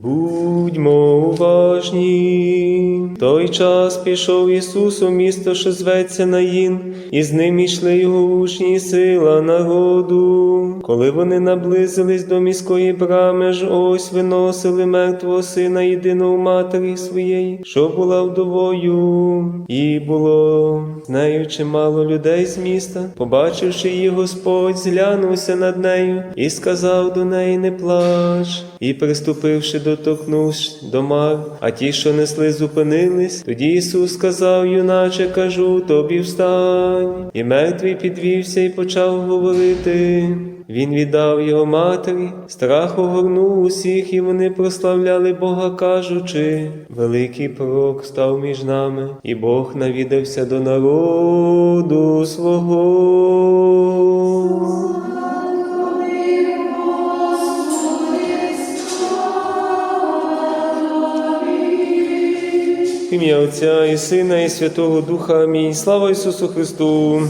Будьмо уважні. Той час пішов Ісус у місто, що зветься Наїн, і з ним ішли його учні сила народу. Коли вони наблизились до міської брами, ж ось виносили мертвого сина єдиного матері своєї, що була вдовою, і було з нею чимало людей з міста. Побачивши її, Господь зглянувся над нею і сказав до неї: Не плач. І приступивши, доторкнувши до мар, а ті, що несли, зупинились. Тоді Ісус сказав, юначе, кажу, тобі встань. І мертвий підвівся і почав говорити. Він віддав його матері, страх огорнув усіх, і вони прославляли Бога, кажучи, великий пророк став між нами, і Бог навідався до народу свого. Ім'я Отця і Сина, і Святого Духа. Амінь. Слава Ісусу Христу.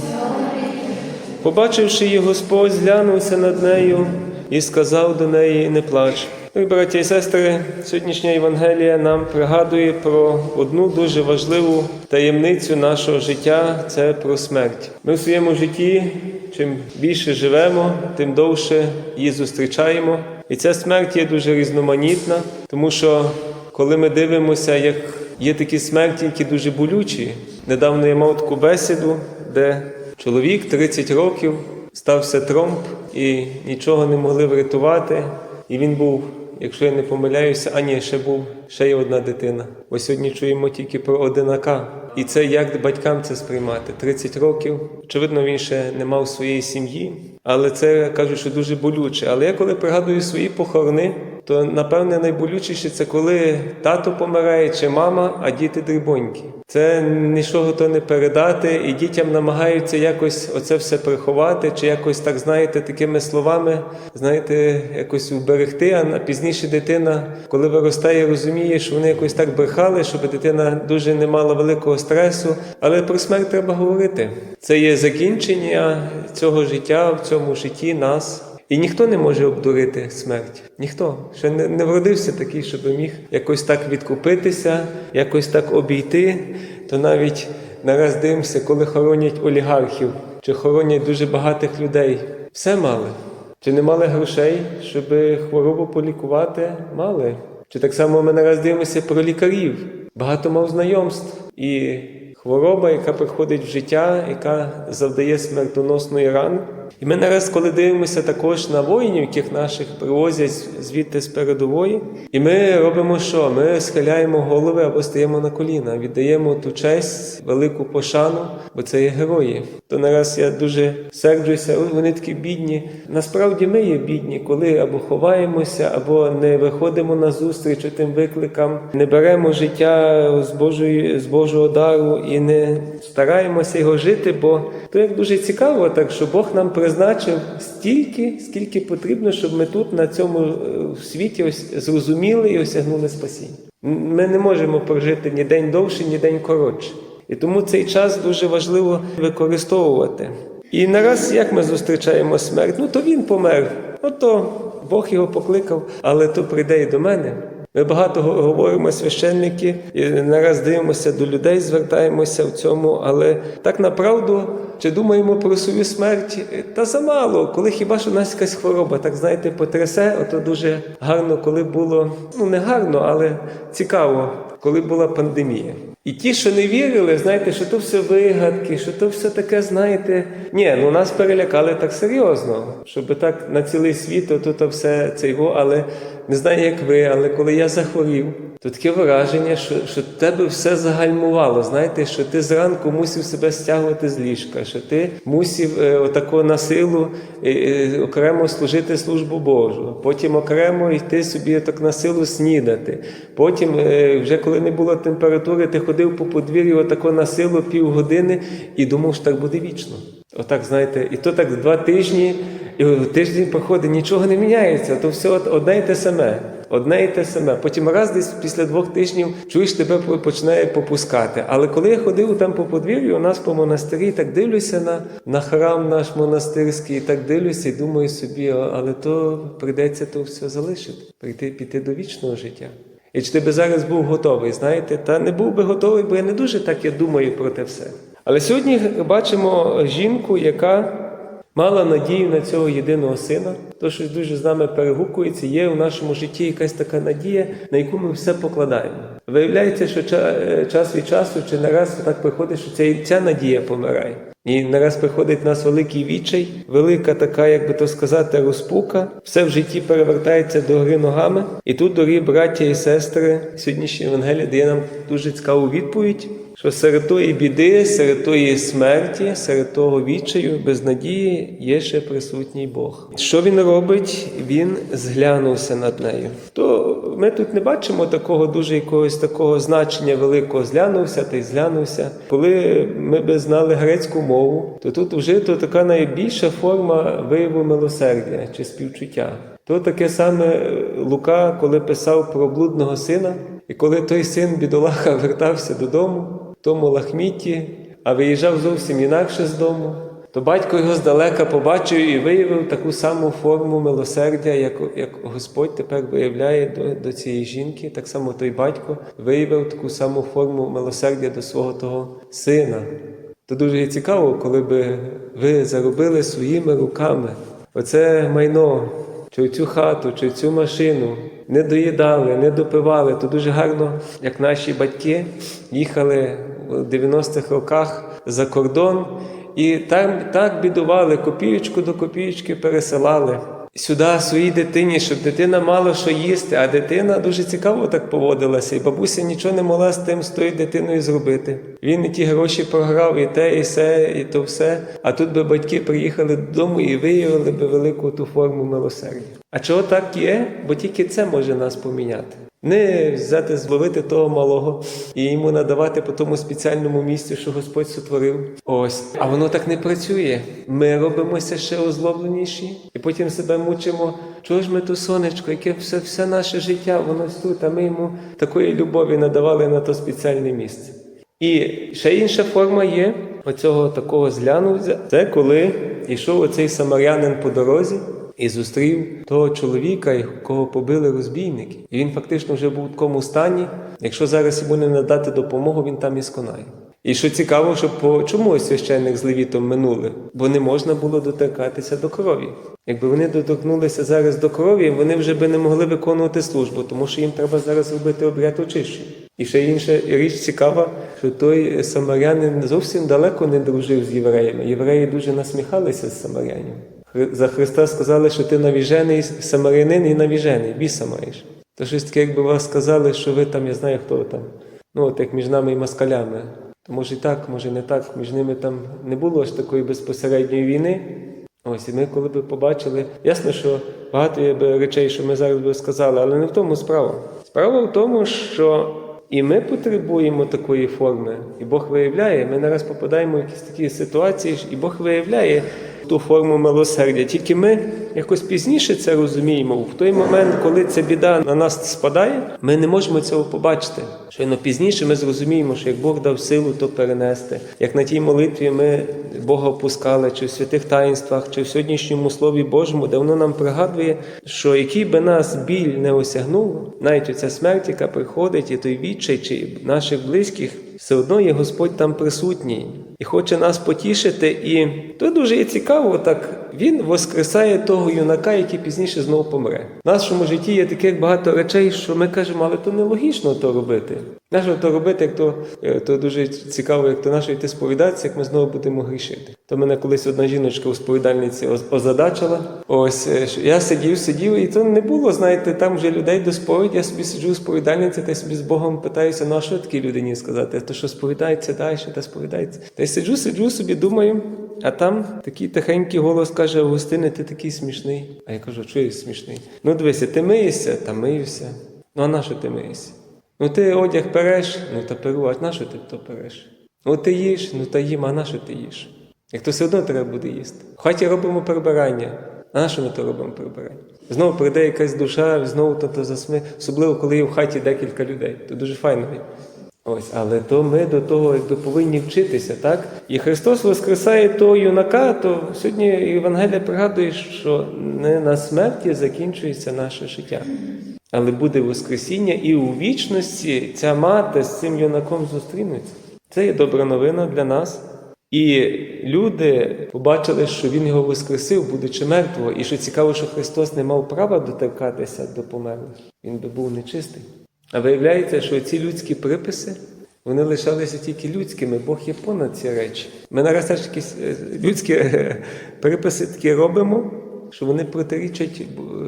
Побачивши її, Господь зглянувся над нею і сказав до неї: Не плач. І, браття і сестри, сьогоднішня Євангелія нам пригадує про одну дуже важливу таємницю нашого життя це про смерть. Ми в своєму житті, чим більше живемо, тим довше її зустрічаємо. І ця смерть є дуже різноманітна, тому що коли ми дивимося, як є такі смерті, які дуже болючі. Недавно я мав таку бесіду, де чоловік 30 років стався тромб і нічого не могли врятувати. І він був, якщо я не помиляюся, а ні, ще був ще є одна дитина. Бо сьогодні чуємо тільки про одинака. І це як батькам це сприймати? 30 років. Очевидно, він ще не мав своєї сім'ї, але це кажуть, що дуже болюче. Але я коли пригадую свої похорони, то напевне найболючіше це коли тато помирає чи мама, а діти дрібонькі. Це нічого то не передати, і дітям намагаються якось оце все приховати, чи якось так, знаєте, такими словами, знаєте, якось уберегти. А пізніше дитина, коли виростає, розуміє, що вони якось так брехали, щоб дитина дуже не мала великого стресу. Але про смерть треба говорити. Це є закінчення цього життя в цьому житті нас. І ніхто не може обдурити смерть. Ніхто ще не, не вродився такий, щоб міг якось так відкупитися, якось так обійти. То навіть нараз дивимося, коли хоронять олігархів чи хоронять дуже багатих людей. Все мали. Чи не мали грошей, щоб хворобу полікувати? Мали. Чи так само ми нараз дивимося про лікарів? Багато мав знайомств і хвороба, яка приходить в життя, яка завдає смертоносної рани. І ми нараз, коли дивимося також на воїнів, яких наших привозять звідти з передової, і ми робимо що? Ми схиляємо голови або стаємо на коліна, віддаємо ту честь, велику пошану, бо це є герої. То нараз я дуже серджуся, вони такі бідні. Насправді ми є бідні, коли або ховаємося, або не виходимо на зустріч тим викликам, не беремо життя з Божої з Божого дару і не стараємося його жити, бо то як дуже цікаво, так що Бог нам призначив стільки, скільки потрібно, щоб ми тут на цьому е, світі ось зрозуміли і осягнули спасіння. Ми не можемо прожити ні день довше, ні день коротше. І тому цей час дуже важливо використовувати. І нараз як ми зустрічаємо смерть? Ну то він помер. Ну то Бог його покликав, але то прийде і до мене. Ми багато говоримо священники, і нараз дивимося до людей, звертаємося в цьому, але так направду, чи думаємо про свою смерть? Та замало, коли хіба що у нас якась хвороба, так знаєте, потрясе, ото дуже гарно, коли було, ну не гарно, але цікаво, коли була пандемія. І ті, що не вірили, знаєте, що то все вигадки, що то все таке, знаєте. Ні, ну нас перелякали так серйозно, щоб так на цілий світ, то все це його, але не знаю, як ви, але коли я захворів, то таке враження, що, що тебе все загальмувало. Знаєте, що ти зранку мусив себе стягувати з ліжка, що ти мусив е, отако на силу е, е, окремо служити службу Божу, потім окремо йти собі так на силу снідати. Потім, е, вже коли не було температури, ти ходив по подвір'ю отако на силу півгодини і думав, що так буде вічно. Отак, знаєте, і то так два тижні, і тиждень проходить, нічого не міняється, то все одне й те саме. одне і те саме. Потім раз десь після двох тижнів чуєш, тебе починає попускати. Але коли я ходив там по подвір'ю, у нас по монастирі, так дивлюся на, на храм наш монастирський, так дивлюся і думаю собі, але то прийдеться то все залишити, прийти піти до вічного життя. І чи ти би зараз був готовий, знаєте? Та не був би готовий, бо я не дуже так я думаю про те все. Але сьогодні бачимо жінку, яка мала надію на цього єдиного сина. То щось дуже з нами перегукується. Є в нашому житті якась така надія, на яку ми все покладаємо. Виявляється, що е, час від часу чи не раз так приходить, що ця, надія помирає. І не раз приходить в нас великий відчай, велика така, як би то сказати, розпука. Все в житті перевертається до гори ногами. І тут, дорогі браття і сестри, сьогоднішнє Євангеліє дає нам дуже цікаву відповідь, що серед тої біди, серед тої смерті, серед того відчаю, безнадії є ще присутній Бог. Що він робить? Він зглянувся над нею. То ми тут не бачимо такого дуже якогось такого значення великого зглянувся та й зглянувся. Коли ми би знали грецьку мову, то тут вжито така найбільша форма вияву милосердя чи співчуття. То таке саме Лука, коли писав про блудного сина, і коли той син бідолаха вертався додому, тому лахмітті, а виїжджав зовсім інакше з дому, то батько його здалека побачив і виявив таку саму форму милосердя, як, як Господь тепер виявляє до, до цієї жінки. Так само той батько виявив таку саму форму милосердя до свого того сина. То дуже цікаво, коли би ви заробили своїми руками оце майно, чи цю хату, чи цю машину, не доїдали, не допивали, то дуже гарно, як наші батьки їхали в 90-х роках за кордон і там так бідували, копієчку до копієчки пересилали. Сюди своїй дитині, щоб дитина мала що їсти, а дитина дуже цікаво так поводилася, і бабуся нічого не могла з тим з тою дитиною зробити. Він і ті гроші програв, і те, і все, і то все. А тут би батьки приїхали додому і виявили би велику ту форму милосердя. А чого так є? Бо тільки це може нас поміняти. Не взяти, зловити того малого і йому надавати по тому спеціальному місцю, що Господь сотворив. Ось. А воно так не працює. Ми робимося ще озлобленіші, і потім себе мучимо. Чого ж ми то сонечко, яке все, все наше життя, воно тут, а ми йому такої любові надавали на то спеціальне місце. І ще інша форма є оцього такого зглянувся. Це коли йшов оцей самарянин по дорозі і зустрів того чоловіка, якого побили розбійники. І він фактично вже був в такому стані. Якщо зараз йому не надати допомогу, він там і сконає. І що цікаво, що по чому священник з левітом минули? Бо не можна було доторкатися до крові. Якби вони доторкнулися зараз до крові, вони вже би не могли виконувати службу, тому що їм треба зараз робити обряд очищення. І ще інша річ цікава, що той самарянин зовсім далеко не дружив з євреями. Євреї дуже насміхалися з самарянів. За Христа сказали, що ти навіжений самарянин і навіжений, біса маєш. То щось таке, якби вас сказали, що ви там, я знаю, хто ви там. Ну, от як між нами і москалями. То може і так, може не так. Між ними там не було ж такої безпосередньої війни. Ось і ми, коли б побачили, ясно, що багато є речей, що ми зараз би сказали, але не в тому справа. Справа в тому, що і ми потребуємо такої форми, і Бог виявляє. Ми не раз попадаємо в якісь такі ситуації, і Бог виявляє ту форму милосердя. Тільки ми якось пізніше це розуміємо. В той момент, коли ця біда на нас спадає, ми не можемо цього побачити. Щойно пізніше ми зрозуміємо, що як Бог дав силу, то перенести. Як на тій молитві ми Бога впускали, чи в святих таїнствах, чи в сьогоднішньому Слові Божому, де воно нам пригадує, що який би нас біль не осягнув, навіть оця смерть, яка приходить, і той відчай, чи наших близьких, все одно є Господь там присутній і хоче нас потішити. І то дуже цікаво, так він воскресає того юнака, який пізніше знову помре. В нашому житті є таких багато речей, що ми кажемо, але то нелогічно то робити. Нащо то робити, як то, е, то дуже цікаво, як то наше йти сповідатися, як ми знову будемо грішити. То мене колись одна жіночка у сповідальниці озадачила. Ось е, я сидів, сидів, і то не було, знаєте, там вже людей до сповіді, я собі сиджу у сповідальниці, та й собі з Богом питаюся, ну а що такій людині сказати? То що сповідається далі, та сповідається. Та й сиджу, сиджу собі, думаю, а там такий тихенький голос каже: Августине, ти такий смішний. А я кажу, що я смішний? Ну дивися, ти миєшся, та миюся. Ну а на що ти миєшся? Ну ти одяг переш, ну та перу, а на що ти то переш? Ну ти їш, ну та їм, а на що ти їш? Як то все одно треба буде їсти. В хаті робимо прибирання. А на що ми то робимо прибирання? Знову прийде якась душа, знову то, то засми, особливо коли є в хаті декілька людей. То дуже файно. Ось, але то ми до того якби повинні вчитися, так? І Христос воскресає того юнака, то сьогодні Євангелія пригадує, що не на смерті закінчується наше життя. Але буде Воскресіння, і у вічності ця мати з цим юнаком зустрінеться. Це є добра новина для нас. І люди побачили, що він його воскресив, будучи мертвого, і що цікаво, що Христос не мав права доторкатися до померлих. Він би був нечистий. А виявляється, що ці людські приписи вони лишалися тільки людськими, Бог є понад ці речі. Ми нараз теж якісь е, людські е, приписи такі робимо, що вони протирічать,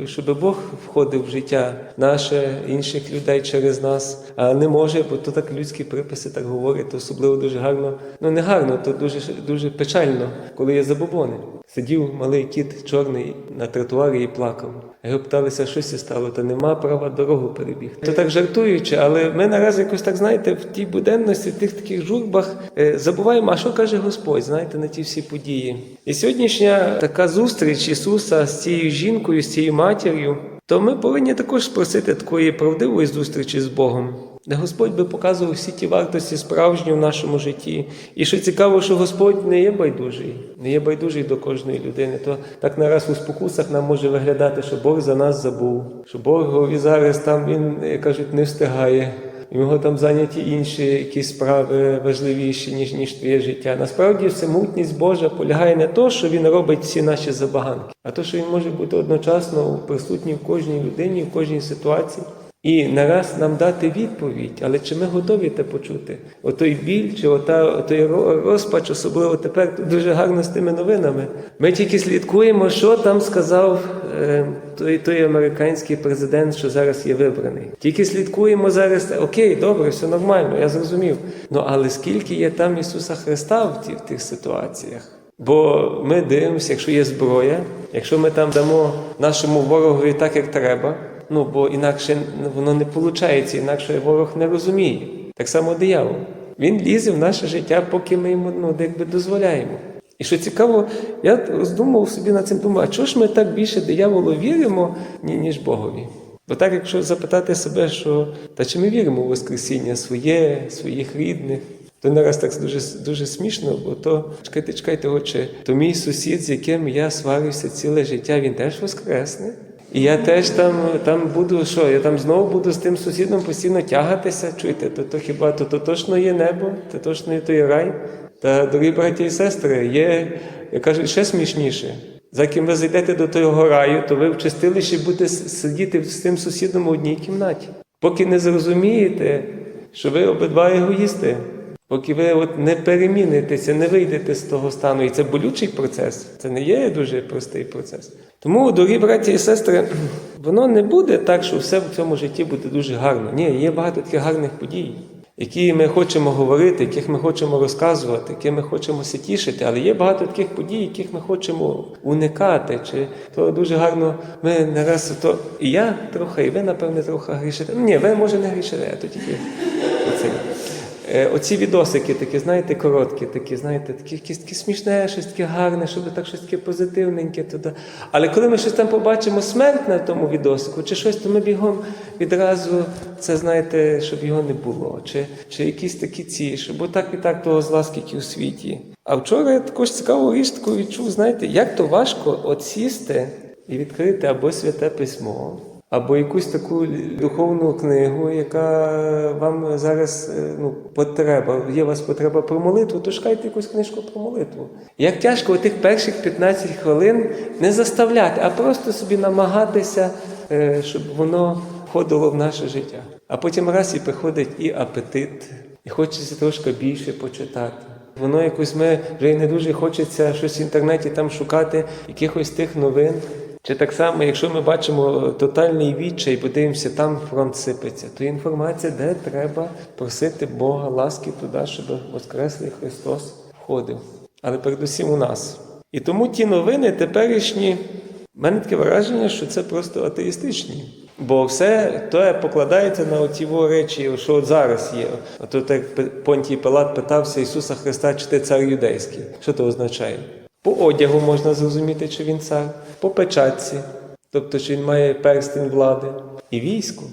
щоб Бог входив в життя наше, інших людей через нас, а не може, бо то так людські приписи так говорять, особливо дуже гарно. Ну не гарно, то дуже дуже печально, коли є забобони. Сидів малий кіт чорний на тротуарі і плакав. Його питалися, що сі стало, та нема права дорогу перебігти. То так жартуючи, але ми наразі якось так знаєте, в тій буденності, в тих таких журбах е, забуваємо, а що каже Господь, знаєте, на ті всі події. І сьогоднішня така зустріч Ісуса з цією жінкою, з цією матір'ю, то ми повинні також просити такої правдивої зустрічі з Богом. Де Господь би показував всі ті вартості справжні в нашому житті. І що цікаво, що Господь не є байдужий, не є байдужий до кожної людини. То так нараз у спокусах нам може виглядати, що Бог за нас забув, що Бог зараз там він, кажуть, не встигає. Його там зайняті інші якісь справи важливіші, ніж, ніж твоє життя. Насправді всемутність Божа полягає не то, що він робить всі наші забаганки, а то, що він може бути одночасно присутній в кожній людині, в кожній ситуації. І нараз нам дати відповідь, але чи ми готові те почути? Отой біль, чи ота, той ро- розпач, особливо тепер дуже гарно з тими новинами. Ми тільки слідкуємо, що там сказав е, той, той американський президент, що зараз є вибраний. Тільки слідкуємо зараз, окей, добре, все нормально, я зрозумів. Ну але скільки є там Ісуса Христа в, ті, в тих ситуаціях? Бо ми дивимося, якщо є зброя, якщо ми там дамо нашому ворогові так, як треба, ну бо інакше воно не виходить, інакше ворог не розуміє. Так само диявол. Він лізе в наше життя, поки ми йому ну, якби дозволяємо. І що цікаво, я роздумав собі над цим, думаю, а чого ж ми так більше дияволу віримо, ніж Богові? Бо так, якщо запитати себе, що та чи ми віримо у Воскресіння своє, своїх рідних, то нараз так дуже, дуже смішно, бо то чекайте, чекайте, отче, то мій сусід, з яким я сварився ціле життя, він теж воскресне. І я теж там, там буду, що, я там знову буду з тим сусідом постійно тягатися. Чуєте, то, то хіба то, то точно є небо, то точно є той рай. Та, дорогі браті і сестри, є, як кажуть, ще смішніше. За ким ви зайдете до того раю, то ви в чистилищі будете сидіти з тим сусідом у одній кімнаті. Поки не зрозумієте, що ви обидва егоїсти, поки ви от не перемінитеся, не вийдете з того стану. І це болючий процес, це не є дуже простий процес. Тому, дорогі браті і сестри, воно не буде так, що все в цьому житті буде дуже гарно. Ні, є багато таких гарних подій які ми хочемо говорити, яких ми хочемо розказувати, які ми хочемо тішити, але є багато таких подій, яких ми хочемо уникати. Чи то дуже гарно ми не раз то і я трохи, і ви, напевне, трохи грішите. Ну, ні, ви може не грішите, а то тільки Оці відосики такі, знаєте, короткі, такі, знаєте, такі, якісь такі смішне, щось таке гарне, щоб так щось таке позитивненьке туди. Але коли ми щось там побачимо смерть на тому відосику, чи щось, то ми бігом відразу це знаєте, щоб його не було, чи, чи якісь такі ці, щоб бо так і так того зла, скільки у світі. А вчора я також цікаву річ таку відчув, знаєте, як то важко от сісти і відкрити або святе письмо. Або якусь таку духовну книгу, яка вам зараз е, ну, потреба, є у вас потреба про молитву, то шукайте якусь книжку про молитву. Як тяжко тих перших 15 хвилин не заставляти, а просто собі намагатися, е, щоб воно входило в наше життя. А потім раз і приходить і апетит, і хочеться трошки більше почитати. Воно якось ми вже й не дуже хочеться щось в інтернеті там шукати, якихось тих новин. Чи так само, якщо ми бачимо тотальний відчай, подивимося, там фронт сипеться, то інформація, де треба просити Бога ласки туди, щоб Воскреслий Христос входив. Але передусім у нас. І тому ті новини теперішні, в мене таке враження, що це просто атеїстичні. Бо все то покладається на оті речі, що от зараз є. От як Понтій Пилат питався Ісуса Христа, чи ти цар юдейський. Що це означає? По одягу можна зрозуміти, чи він цар, по печатці, тобто чи він має перстень влади, і військо.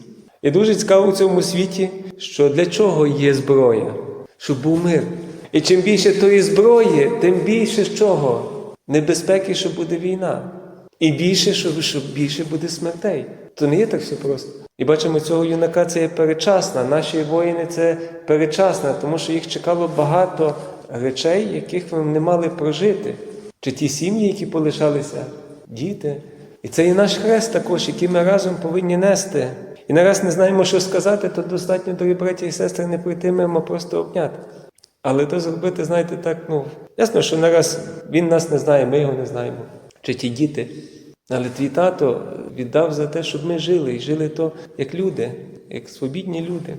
І дуже цікаво в цьому світі, що для чого є зброя? Щоб був мир. І чим більше тої зброї, тим більше чого? Небезпеки, що буде війна. І більше, що, що більше буде смертей. То не є так все просто. І бачимо, цього юнака це є перечасна. Наші воїни це перечасна, тому що їх чекало багато речей, яких вони не мали прожити. Чи ті сім'ї, які полишалися, діти. І це і наш хрест також, який ми разом повинні нести. І нараз не знаємо, що сказати, то достатньо, дорогі браті і сестри, не прийти мимо, просто обняти. Але то зробити, знаєте, так, ну, ясно, що нараз він нас не знає, ми його не знаємо. Чи ті діти. Але твій тато віддав за те, щоб ми жили, і жили то як люди, як свобідні люди.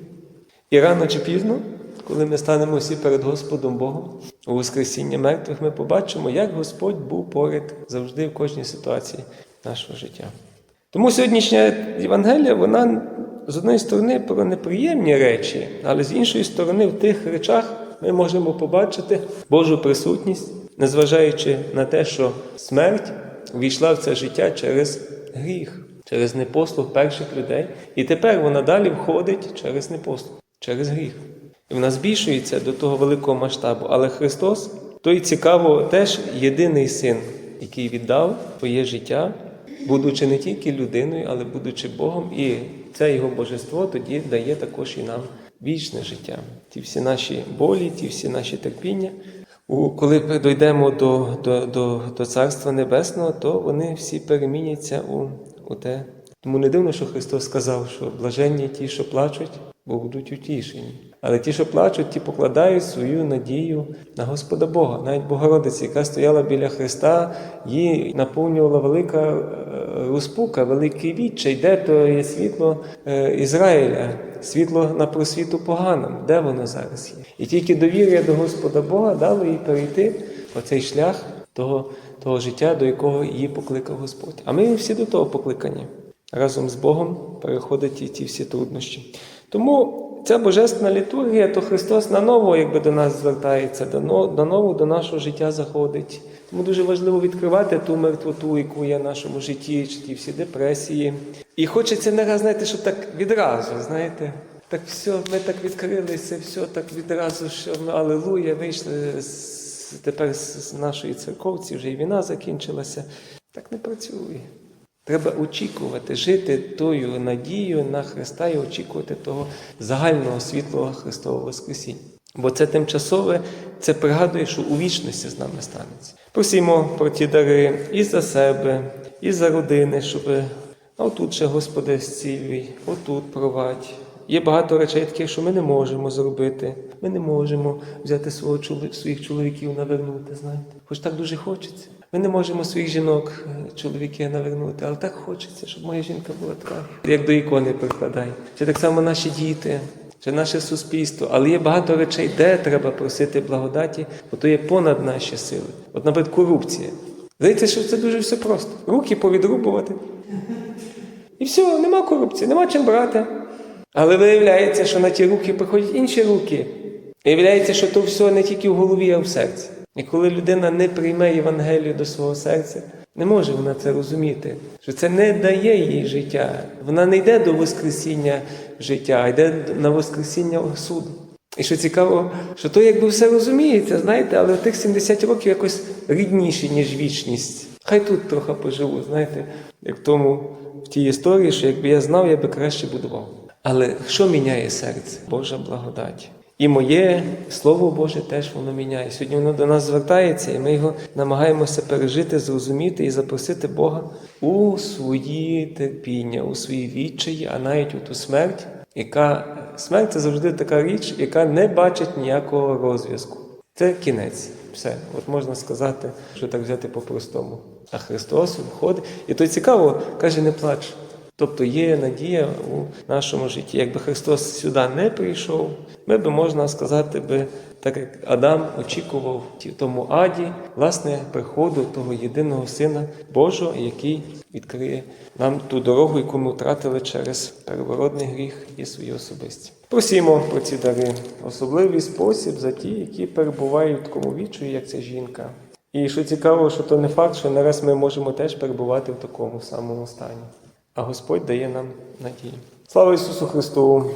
І рано чи пізно, коли ми станемо всі перед Господом Богом у Воскресіння мертвих, ми побачимо, як Господь був поряд завжди в кожній ситуації нашого життя. Тому сьогоднішня Євангелія, вона з однієї сторони про неприємні речі, але з іншої сторони, в тих речах ми можемо побачити Божу присутність, незважаючи на те, що смерть увійшла в це життя через гріх, через непослух перших людей. І тепер вона далі входить через непослух, через гріх. І вона збільшується до того великого масштабу. Але Христос, той цікаво, теж єдиний син, який віддав своє життя, будучи не тільки людиною, але будучи Богом, і це його божество тоді дає також і нам вічне життя. Ті всі наші болі, ті всі наші терпіння. Коли дійдемо до, до, до, до Царства Небесного, то вони всі переміняться у, у те. Тому не дивно, що Христос сказав, що блаженні ті, що плачуть, бо будуть утішені. Але ті, що плачуть, ті покладають свою надію на Господа Бога. Навіть Богородиця, яка стояла біля Христа, її наповнювала велика е, розпука, великий відчай. Де то є світло е, Ізраїля, світло на просвіту поганим. Де воно зараз є? І тільки довір'я до Господа Бога дало їй перейти оцей шлях того, того життя, до якого її покликав Господь. А ми всі до того покликані. Разом з Богом переходять і ті всі труднощі. Тому ця божественна літургія, то Христос наново якби до нас звертається, наново до нашого життя заходить. Тому дуже важливо відкривати ту мертвоту, яку є в нашому житті, чи ті всі депресії. І хочеться не раз, знаєте, щоб так відразу, знаєте. Так все, ми так відкрилися, все так відразу, що ми алелуя, вийшли тепер з нашої церковці, вже і війна закінчилася. Так не працює. Треба очікувати, жити тою надією на Христа і очікувати того загального світлого Христового Воскресіння. Бо це тимчасове, це пригадує, що у вічності з нами станеться. Просімо про ті дари і за себе, і за родини, щоб а отут ще Господи зцілюй, отут провадь. Є багато речей таких, що ми не можемо зробити. Ми не можемо взяти свого своїх чоловіків навернути, знаєте. Хоч так дуже хочеться. Ми не можемо своїх жінок, е, чоловіки навернути, але так хочеться, щоб моя жінка була така. Як до ікони прикладай. Чи так само наші діти, чи наше суспільство. Але є багато речей, де треба просити благодаті, бо то є понад наші сили. От, наприклад, корупція. Здається, що це дуже все просто. Руки повідрубувати. І все, нема корупції, нема чим брати. Але виявляється, що на ті руки приходять інші руки. Виявляється, що то все не тільки в голові, а в серці. І коли людина не прийме Євангелію до свого серця, не може вона це розуміти, що це не дає їй життя. Вона не йде до Воскресіння життя, а йде на Воскресіння суду. І що цікаво, що то якби все розуміється, знаєте, але тих 70 років якось рідніші, ніж вічність. Хай тут трохи поживу, знаєте, як тому в тій історії, що якби я знав, я би краще будував. Але що міняє серце? Божа благодать. І моє Слово Боже теж воно міняє. Сьогодні воно до нас звертається, і ми його намагаємося пережити, зрозуміти і запросити Бога у свої терпіння, у свої відчаї, а навіть у ту смерть, яка смерть це завжди така річ, яка не бачить ніякого розв'язку. Це кінець. Все, от можна сказати, що так взяти по-простому. А Христос входить. І то цікаво, каже, не плач. Тобто є надія у нашому житті. Якби Христос сюди не прийшов, ми би можна сказати, би, так як Адам очікував в тому аді, власне, приходу того єдиного Сина Божого, який відкриє нам ту дорогу, яку ми втратили через первородний гріх і свої особисті. Просімо про ці дари, особливий спосіб за ті, які перебувають в такому вічі, як ця жінка. І що цікаво, що то не факт, що нараз ми можемо теж перебувати в такому самому стані. А Господь дає нам надію. Слава Ісусу Христу!